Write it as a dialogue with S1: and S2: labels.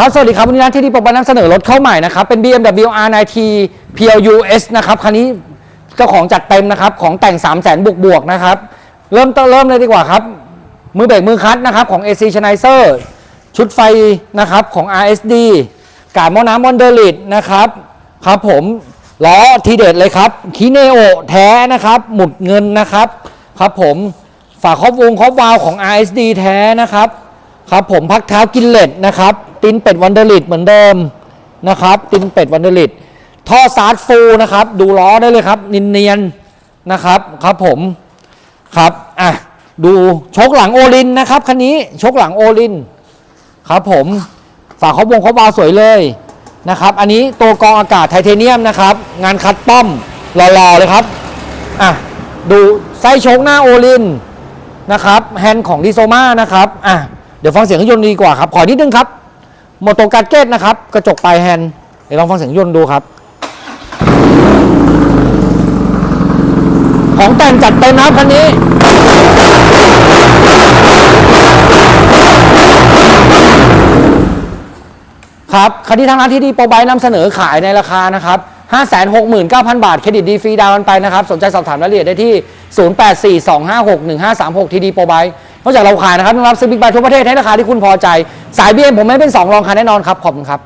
S1: ครับสวัสดีครับ วันนี้นะที่ดีปกบันนำเสนอรถเข้าใหม่นะครับ เป็น BMW R9T PLUS นะครับ คันนี้เจ้าของจัดเต็มนะครับ ของแต่ง 3 0 0 0 0 0บวกบวกๆนะครับ เริ่มต้นเริ่มเลยดีกว่าครับ มือเบรกมือคัตนะครับ ของ AC c h a n i z e r ชุดไฟนะครับ ของ RSD กาดหมอน้ำมอนเดอร์ลิดนะครับ ครับผม ล้อทีเด็ดเลยครับคีเนโอแท้นะครับ หมุดเงินนะครับ ครับผม ฝาครอบวงครอบวาล์วของ RSD แท้นะครับ ครับผมพักเท้ากินเลดนะครับ ตินเป็ดวันเดอร์ลิดเหมือนเดิมนะครับ ตินเป็ดวันเดอร์ลิดท่อซาร์ดฟูลนะครับ ดูล้อได้เลยครับนินเนียนนะครับครับผมครับอะดูชกหลังโอลินนะครับคันนี้ชกหลังโอลินครับผมฝาเขาวงเขาบาสวยเลยนะครับ อันนี้ตัวกรองอากาศไทเทเนียมนะครับ งานคัดป้อมหล่อๆเลยครับอะดูไส้โชคหน้าโอลินนะครับแฮนด์ของดิโซมานะครับอะเดี๋ยวฟังเสียงเครื่องยนต์ดีกว่าครับ ขอนิดนึงครับ โมโตการเกตนะครับ กระจกปลายแฮนด์เดี๋ยวลองฟังเสียงยนต์ดูครับ ของแต่งจัดเต็มนะคันนี้ครับคันที่ทางร้านที่ดีโปรไบนำเสนอขายในราคานะครับ 569,000 บาท เครดิตดีฟรีดาวน์กันไปนะครับ สนใจสอบถามรายละเอียดได้ที่ 0842561536 ทีดีโปรไบ อกจากเราขายนะครับยังรับซื้อบิ๊กไบค์ทั่วประเทศให้ราคาที่คุณพอใจ สายเบียผมไม่เป็น2รองคันแน่นอนครับขอบคุณครับ